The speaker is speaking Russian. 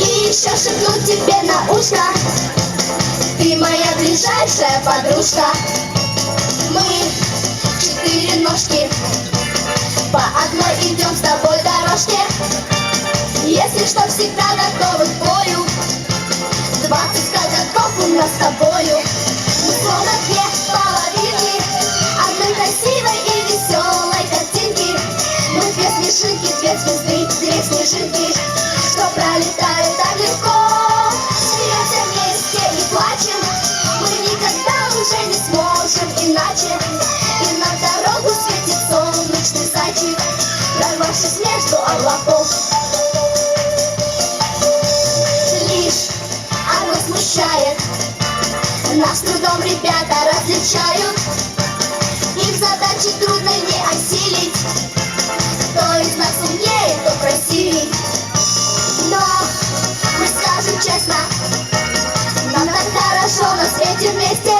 И еще шепну тебе на ушко. Ты моя ближайшая подружка. Мы четыре ножки. По одной идем с тобой дорожке. Если что, всегда готовы к бою. Двадцать коготков у нас с тобою Смешинки, две звезды, две снежинки. Что пролетают так легко? Смеемся вместе и плачем. Мы никогда уже не сможем иначе. И на дорогу светит солнечный зайчик Прорвавшись между облаков. Лишь одно смущает. Нас трудом ребята различают you mistake.